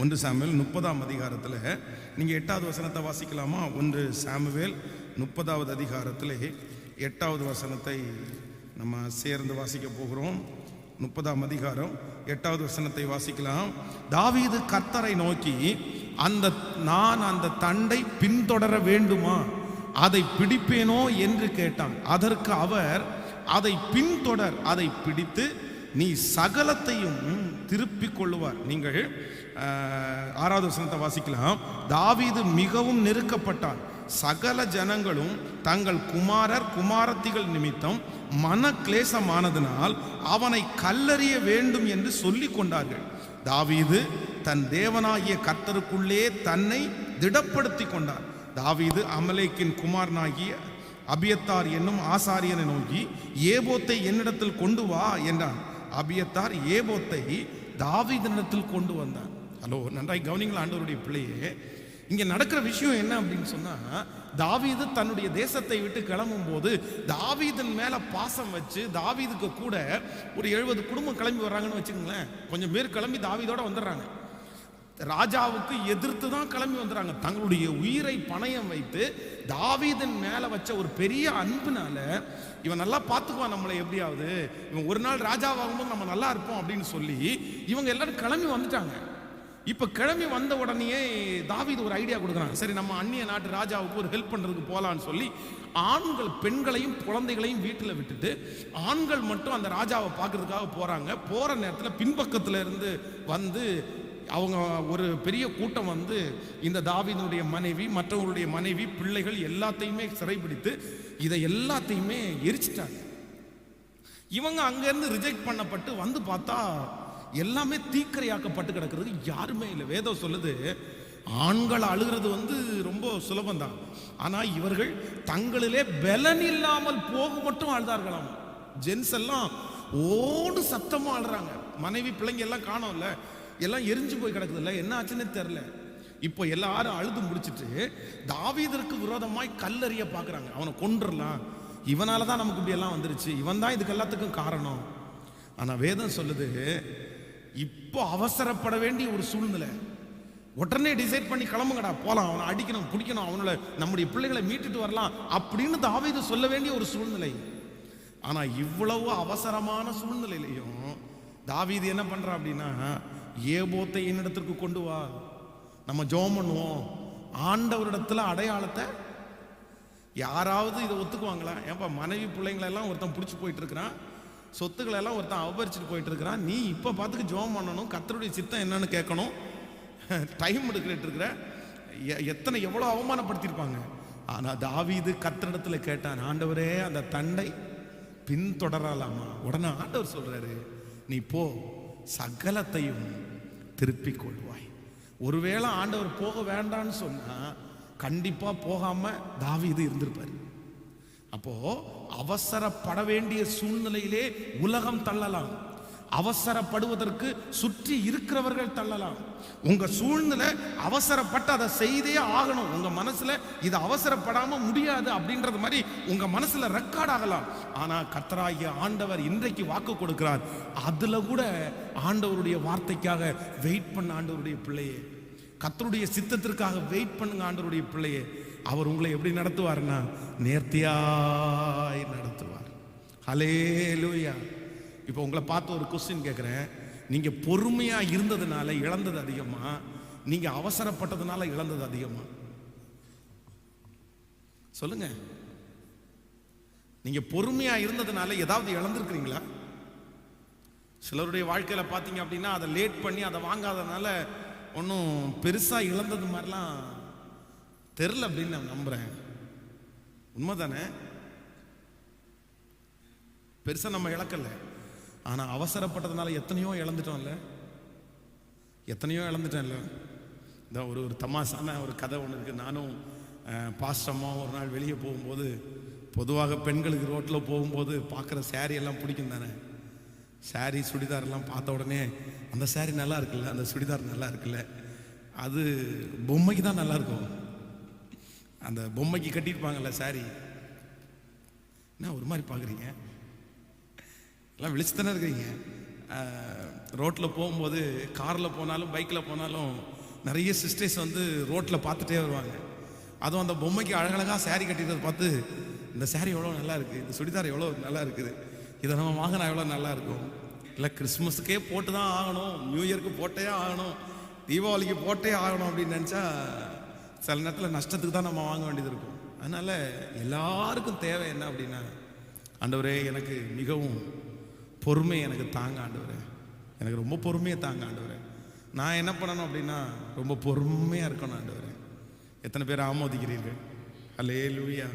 ஒன்று சாமுவேல் முப்பதாம் அதிகாரத்தில். நீங்கள் எட்டாவது வசனத்தை வாசிக்கலாமா? ஒன்று சாமுவேல் முப்பதாவது அதிகாரத்தில் எட்டாவது வசனத்தை நம்ம சேர்ந்து வாசிக்க போகிறோம். முப்பதாம் அதிகாரம் எட்டாவது வசனத்தை வாசிக்கலாம். தாவீது கர்த்தரை நோக்கி அந்த நான் அந்த தண்டை பின்தொடர வேண்டுமா? அதை பிடிப்பேனோ என்று கேட்டான். அதற்கு அவர் அதை பின்தொடர் அதை பிடித்து நீ சகலத்தையும் திருப்பிக் கொள்ளுவார். நீங்கள் ஆறாவது வசனத்தை வாசிக்கலாம். தாவீது மிகவும் நெருக்கப்பட்டான் சகல ஜனங்களும் தங்கள் குமாரர் குமாரத்திகள் நிமித்தம் மன கிளேசமானதினால் அவனை கல்லறிய வேண்டும் என்று சொல்லி கொண்டார்கள். தாவீது தன் தேவனாகிய கர்த்தருக்குள்ளே தன்னை திடப்படுத்தி கொண்டார். தாவீது அமலேக்கின் குமாரனாகிய அபியத்தார் என்னும் ஆசாரியனை நோக்கி ஏபோத்தை என்னிடத்தில் கொண்டு வா என்றான். அபியத்தார் ஏபோத்தை தாவீதனிடத்தில் கொண்டு வந்தான். ஹலோ நன்றாய் கவனிங்களா ஆண்டவருடைய பிள்ளையே. இங்கே நடக்கிற விஷயம் என்ன அப்படின்னு சொன்னால் தாவீது தன்னுடைய தேசத்தை விட்டு கிளம்பும் போது தாவீதன் மேலே பாசம் வச்சு தாவீதுக்கு கூட ஒரு எழுபது குடும்பம் கிளம்பி வர்றாங்கன்னு வச்சுக்கோங்களேன். கொஞ்சம் பேர் கிளம்பி தாவீதோட வந்துடுறாங்க. ராஜாவுக்கு எதிர்த்து தான் கிளம்பி வந்துடுறாங்க. தங்களுடைய உயிரை பணயம் வைத்து தாவீதன் மேலே வச்ச ஒரு பெரிய அன்புனால இவன் நல்லா பார்த்துக்குவான் நம்மளை எப்படியாவது. இவன் ஒரு நாள் ராஜாவாகும்போது நம்ம நல்லா இருப்போம் அப்படின்னு சொல்லி இவங்க எல்லாரும் கிளம்பி வந்துட்டாங்க. இப்போ கிளம்பி வந்த உடனேயே தாவிது ஒரு ஐடியா கொடுக்குறாங்க. சரி நம்ம அந்நிய நாட்டு ராஜாவுக்கு ஒரு ஹெல்ப் பண்ணுறதுக்கு போகலான்னு சொல்லி ஆண்கள் பெண்களையும் குழந்தைகளையும் வீட்டில் விட்டுட்டு ஆண்கள் மட்டும் அந்த ராஜாவை பார்க்கறதுக்காக போகிறாங்க போகிற நேரத்தில் பின்பக்கத்துல இருந்து வந்து அவங்க ஒரு பெரிய கூட்டம் வந்து இந்த தாவிதனுடைய மனைவி மற்றவங்களுடைய மனைவி பிள்ளைகள் எல்லாத்தையுமே சிறைபிடித்து இதை எல்லாத்தையுமே எரிச்சிட்டாங்க. இவங்க அங்கேருந்து ரிஜெக்ட் பண்ணப்பட்டு வந்து பார்த்தா எல்லாமே தீக்கிரையாக்கப்பட்டு கிடக்கிறது. யாருமே இல்லை. வேதம் சொல்லுது ஆண்கள் அழுகிறது வந்து ரொம்ப சுலபம்தான். ஆனால் இவர்கள் தங்களிலே பலன் இல்லாமல் போக மட்டும் அழுதார்களாம் ஜென்ஸ் எல்லாம் ஓடு சத்தமாக அழுறாங்க மனைவி பிள்ளைங்க எல்லாம் காணோம்ல. எல்லாம் எரிஞ்சு போய் கிடக்குதுல்ல. என்ன ஆச்சுன்னே தெரில இப்போ எல்லாரும் அழுது முடிச்சிட்டு தாவீதற்கு விரோதமாய் கல்லறிய பார்க்குறாங்க அவனை கொன்றுடலாம் இவனால தான் நமக்கு இப்படி எல்லாம் வந்துருச்சு. இவன் தான் இதுக்கு எல்லாத்துக்கும் காரணம். ஆனால் வேதம் சொல்லுது இப்போ அவசரப்பட வேண்டிய ஒரு சூழ்நிலை. உடனே டிசைட் பண்ணி கிளம்புங்கடா போலாம் அவனை அடிக்கணும் பிடிக்கணும் அவனோட நம்முடைய பிள்ளைகளை மீட்டுட்டு வரலாம் அப்படின்னு தாவீது சொல்ல வேண்டிய ஒரு சூழ்நிலை. ஆனா இவ்வளவு அவசரமான சூழ்நிலையிலையும் தாவீது என்ன பண்றான் அப்படின்னா ஏபோத்தை என்னிடத்திற்கு கொண்டு வா. நம்ம ஜெபம் பண்ணுவோம். ஆண்டவரிடத்துல அடையாளத்தை யாராவது இதை ஒத்துக்குவாங்களா? ஏன்பா மனைவி பிள்ளைங்களெல்லாம் ஒருத்தன் பிடிச்சி போயிட்டு இருக்கிறான். சொத்துக்களை எல்லாம் ஒருத்தன் அபரிச்சுட்டு போயிட்டு இருக்கிறான் நீ இப்போ பார்த்துக்கு ஜோம் பண்ணணும். கத்தருடைய சித்தம் என்னன்னு கேட்கணும். டைம் எடுக்கிட்டு இருக்கிற எ- எத்தனை எவ்வளோ அவமானப்படுத்தியிருப்பாங்க. ஆனால் தாவீது கத்தரிடத்துல கேட்டான் ஆண்டவரே அந்த தண்டை பின்தொடரலாமா? உடனே ஆண்டவர் சொல்றாரு நீ போ சகலத்தையும் திருப்பிக் கொள்வாய். ஒருவேளை ஆண்டவர் போக வேண்டான்னு சொன்னா கண்டிப்பா போகாம தாவீது இருந்திருப்பாரு. அப்போ அவசரப்பட வேண்டிய சூழ்நிலையிலே உலகம் தள்ளலாம். அவசரப்படுவதற்கு சுற்றி இருக்கிறவர்கள் தள்ளலாம். உங்க சூழ்நிலை அவசரப்பட்டு அதை செய்தே ஆகணும். உங்க மனசுல இது அவசரப்படாம முடியாது அப்படின்றது மாதிரி உங்க மனசுல ரெக்கார்ட் ஆகலாம். ஆனா கத்தராகிய ஆண்டவர் இன்றைக்கு வாக்கு கொடுக்கிறார். அதுல கூட ஆண்டவருடைய வார்த்தைக்காக வெயிட் பண்ண ஆண்டவருடைய பிள்ளையே. கத்தருடைய சித்தத்திற்காக வெயிட் பண்ணுங்க ஆண்டவருடைய பிள்ளையே. அவர் உங்களை எப்படி நடத்துவார்னா நேர்த்தியாய் நடத்துவார். ஹலே லூயா இப்போ உங்களை பார்த்து ஒரு கொஸ்டின் கேட்குறேன் நீங்கள் பொறுமையாக இருந்ததுனால இழந்தது அதிகமாக நீங்கள் அவசரப்பட்டதுனால இழந்தது அதிகமாக சொல்லுங்க. நீங்கள் பொறுமையாக இருந்ததுனால ஏதாவது இழந்திருக்கிறீங்களா? சிலருடைய வாழ்க்கையில் பார்த்தீங்க அப்படின்னா அதை லேட் பண்ணி அதை வாங்காதனால ஒன்றும் பெருசாக இழந்தது மாதிரிலாம் தெரில அப்படின்னு நான் நம்புகிறேன் உண்மை தானே பெருசாக நம்ம இழக்கல. ஆனால் அவசரப்பட்டதுனால எத்தனையோ இழந்துட்டோம்ல. எத்தனையோ இழந்துட்டேன்ல இந்த ஒரு ஒரு தமாசான ஒரு கதை ஒன்று இருக்குது நானும் பாஸ்டமாக ஒரு நாள் வெளியே போகும்போது பொதுவாக பெண்களுக்கு ரோட்டில் போகும்போது பார்க்குற saree எல்லாம் பிடிக்கும் தானே? saree சுடிதாரெல்லாம் பார்த்த உடனே அந்த saree நல்லா இருக்குல்ல? அந்த சுடிதார் நல்லா இருக்குல்ல? அது பொம்மைக்கு தான் நல்லாயிருக்கும் அந்த பொம்மைக்கு கட்டியிருப்பாங்கல்ல சாரி என்ன ஒரு மாதிரி பார்க்குறீங்க? எல்லாம் விழிச்சு தானே இருக்கிறீங்க. ரோட்டில் போகும்போது காரில் போனாலும் பைக்கில் போனாலும் நிறைய சிஸ்டர்ஸ் வந்து ரோட்டில் பார்த்துட்டே வருவாங்க. அதுவும் அந்த பொம்மைக்கு அழகழகாக சேரீ கட்டிக்கிறத பார்த்து இந்த சேரீ எவ்வளோ நல்லா இருக்குது இந்த சுடிதார் எவ்வளோ நல்லா இருக்குது இதை நம்ம வாங்கினா எவ்வளோ நல்லா இருக்கும்? இல்லை கிறிஸ்மஸுக்கே போட்டு தான் ஆகணும் நியூ இயருக்கு போட்டே ஆகணும் தீபாவளிக்கு போட்டே ஆகணும் அப்படின்னு நினச்சா சில நேரத்தில் நஷ்டத்துக்கு தான் நம்ம வாங்க வேண்டியது இருக்கும். அதனால் எல்லாருக்கும் தேவை என்ன அப்படின்னா ஆண்டவரே எனக்கு மிகவும் பொறுமை எனக்கு தாங்க ஆண்டவரே. எனக்கு ரொம்ப பொறுமையை தாங்க ஆண்டவரே. நான் என்ன பண்ணணும் அப்படின்னா ரொம்ப பொறுமையாக இருக்கணும் ஆண்டவரே. எத்தனை பேர் ஆமோதிக்கிறீர்கள்? அல்லே லூயா